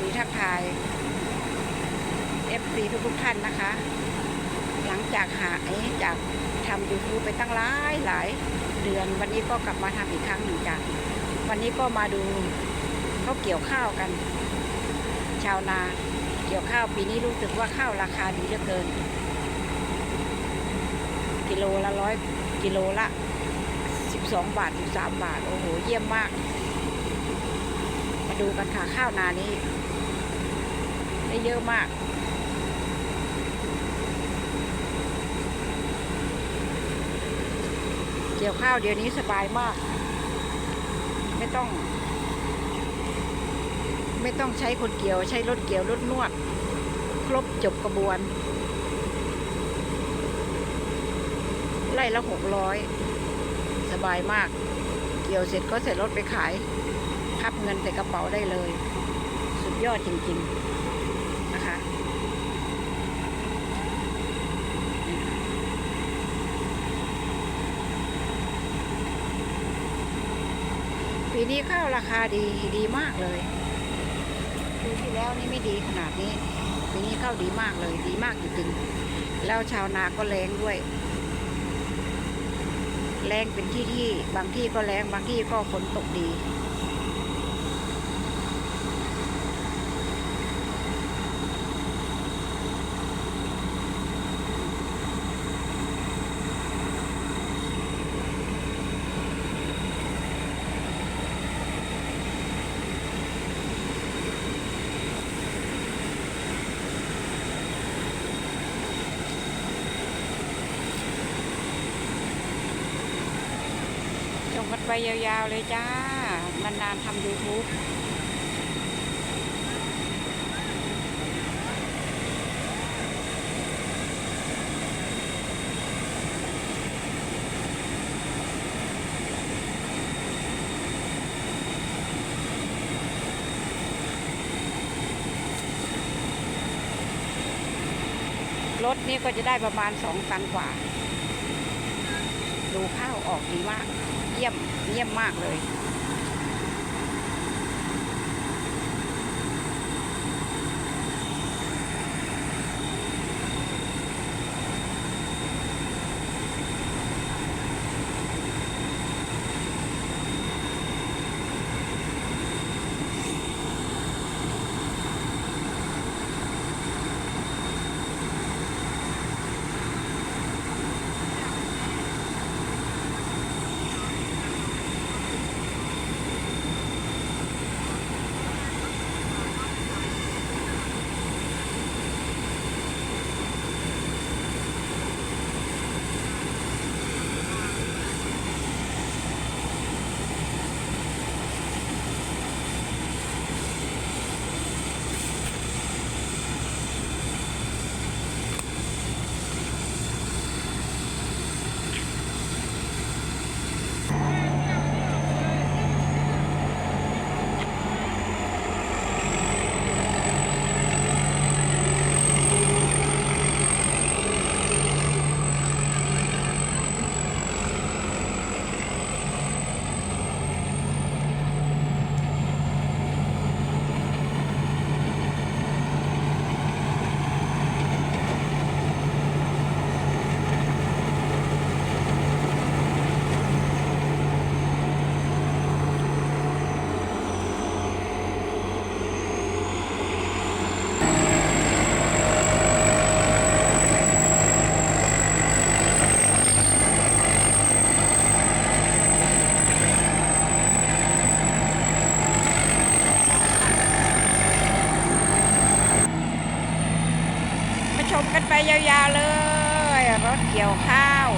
ดีทักทาย FC ทุกทุกๆท่านนะคะ หลังจากหายจากทำยูทูบไปตั้งหลายหลายเดือน วันนี้ก็กลับมาทำอีกครั้งหนึ่งจ้ะวันนี้ก็มาดูเขาเกี่ยวข้าวกัน ชาวนาเกี่ยวข้าวปีนี้รู้สึกว่าข้าวราคาดีเหลือเกิน กิโลละร้อยกิโลละ12บาท13บาท โอ้โห เยี่ยมมาก ดูกันค่ะข้าวนานี้ ได้เยอะมาก เกี่ยวข้าวเดี๋ยวนี้สบายมาก ไม่ต้อง ไม่ต้องใช้คนเกี่ยวใช้รถเกี่ยวรถนวด ครบจบกระบวนไล่ละหกร้อยสบายมาก เกี่ยวเสร็จก็เสร็จรถไปขาย พับเงินใส่กระเป๋าได้เลย สุดยอดจริงๆนะคะปีนี้ข้าวราคาดีดีมากเลยปีที่แล้วนี่ไม่ดีขนาดนี้ปีนี้ข้าวดีมากเลยดีมากจริงๆแล้วชาวนาก็แรงด้วยแรงเป็นที่ที่ บางที่ก็แรงบางที่ก็ฝนตกดี ไปยาวๆเลยจ้า นานๆทำ YouTube รถนี่ก็จะได้ประมาณสองตันกว่า ดูข้าวออกดีมาก เยี่ยมเยี่ยมมากเลย เลย รถเกี่ยวข้าว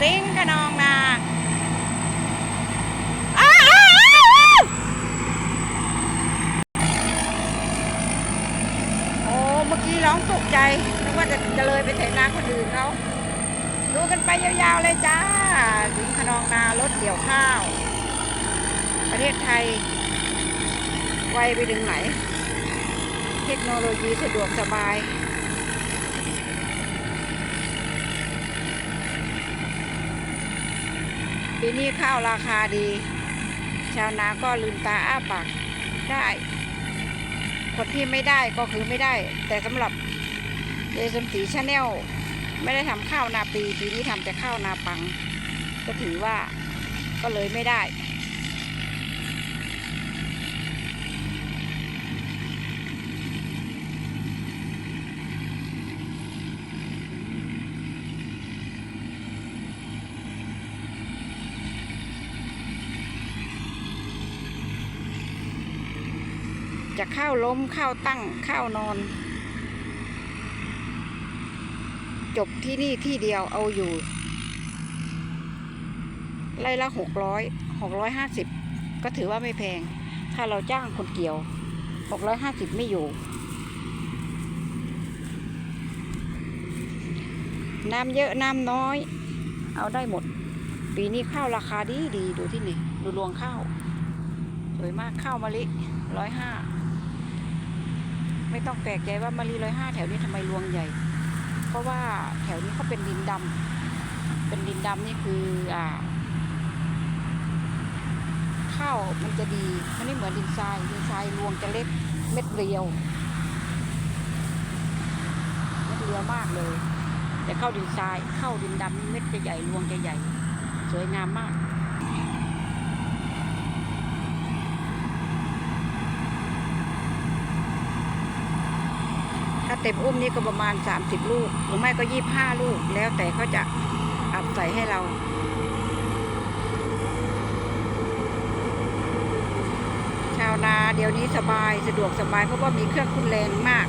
ซิงกระนองนาโอ้ เมื่อกี้ร้องตกใจนึกว่าจะจะเลยไปเทนาคนอื่นเขาดูกันไปยาวๆเลยจ้าสิงขนองนารถเกี่ยวข้าว ประเทศไทย ไวไปถึงไหน เทคโนโลยีสะดวกสบาย ปีนี้ข้าวราคาดี ชาวนาก็ลืมตาอ้าปากได้คนที่ไม่ได้ก็คือไม่ได้ แต่สำหรับเยสมศรีชาแนลไม่ได้ทำข้าวนาปีปีนี้ทำแต่ข้าวนาปัง ก็ถือว่าก็เลยไม่ได้ จะเข้าล้มเข้าตั้งเข้านอน จบที่นี่ที่เดียวเอาอยู่ ไล่ละหกร้อยหกร้อยห้าสิบก็ถือว่าไม่แพง ถ้าเราจ้างคนเกี่ยวหกร้อยห้าสิบไม่อยู่ น้ำเยอะน้ำน้อย เอาได้หมด ปีนี้ข้าวราคาดีดีดูที่นี่ ดูรวงข้าวสวยมากข้าวมะลิร้อยห้า ไม่ต้องแปลกใจว่ามะลิร้อยห้าแถวนี้ทำไมรวงใหญ่ เพราะว่าแถวนี้เขาเป็นดินดำเป็นดินดำนี่คืออ่าข้าวมันจะดีมันไม่เหมือนดินทรายดินทรายรวงจะเล็กเม็ดเรียวเม็ดเรียวมากเลย แต่ข้าวดินทรายข้าวดินดำเม็ดจะใหญ่รวงจะใหญ่ สวยงามมาก ถ้า เต็มอุ้มนี่ก็ประมาณ 30 ลูก หรือไม่ก็ 25 ลูก แล้วแต่เขาจะอัดใส่ให้เรา ชาวนาเดี๋ยวนี้สบายสะดวกสบายเพราะว่ามีเครื่องคุณแรงมาก